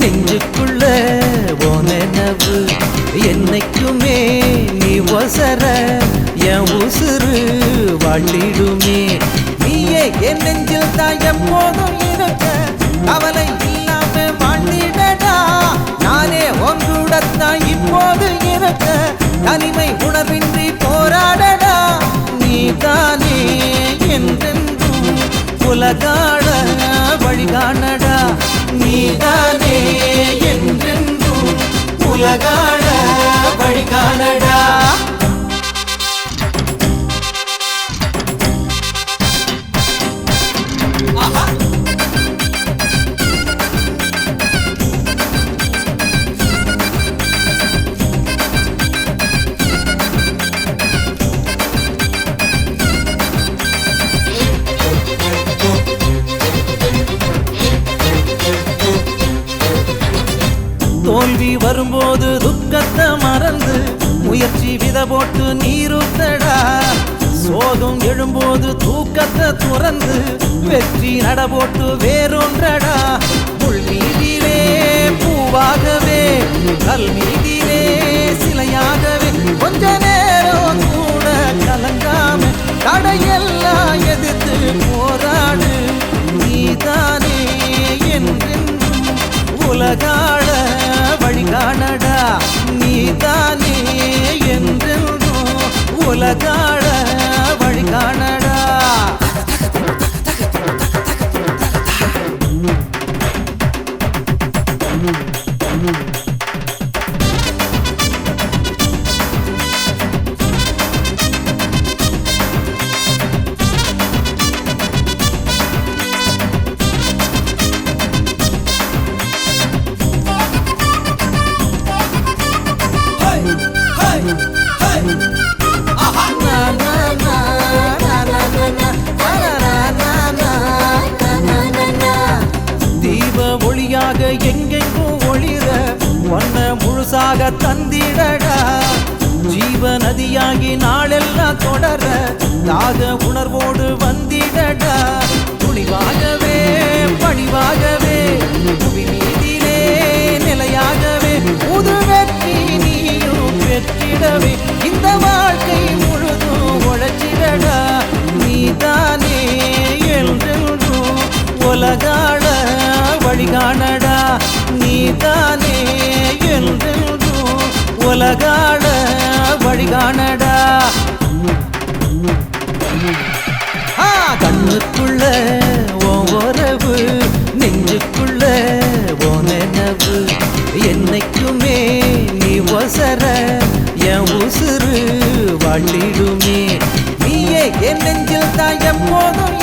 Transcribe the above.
நெஞ்சுக்குள்ள உன் நினைவு. என்னைக்குமே நீ ஒசர என் உசுறு வாழிடுமே. நீயே என் நெஞ்சில் தான் எப்போதும் இருக்க அவளை இல்லாம வாழ்ந்திடடா நானே ஒன்றுடத்தான் இப்போது இருக்க தனிமை உணர்வின்றி போராடடா. நீ தானே என்றென்றும் உலகாட வழிகாணடா. நீதானே என்றென்றும் உலகாட வழிகாணடா வரும்போது துக்கத்தை மறந்து முயற்சி வித போட்டு நீருத்தடா சோகம் எழும்போது தூக்கத்தை துறந்து வெற்றி நட போட்டு வேறொன்றடா. புல் மீதிலே பூவாகவே கல் மீதிலே சிலையாகவே கொஞ்ச நேரம் கூட கலங்காம தடையெல்லாம் எதிர்த்து போராடு. நீதானே என்றென்றும் உலகாட முழுசாக தந்திடடா. ஜீவ நதியாகி நாளெல்லாம் தொடர தாக உணர்வோடு வந்திடடா. துணிவாகவே பணிவாகவே புவி மீதிலே நிலையாகவே புது வெற்றி நீயும் பெற்றிடவே. இந்த வாழ்க்கை முழுதும் உழைச்சிடடா. நீதானே என்றென்றும் உலகாட வழிகாணடா. நீதானே உலகாட வழிகாணடா. கண்ணுக்குள்ள உன் நெஞ்சுக்குள்ள உன் நினைவு என்னைக்குமே நீ ஒசர என் உசுறு வள்ளிடுமே. நீயே என் நெஞ்சில் தான் எப்போதும்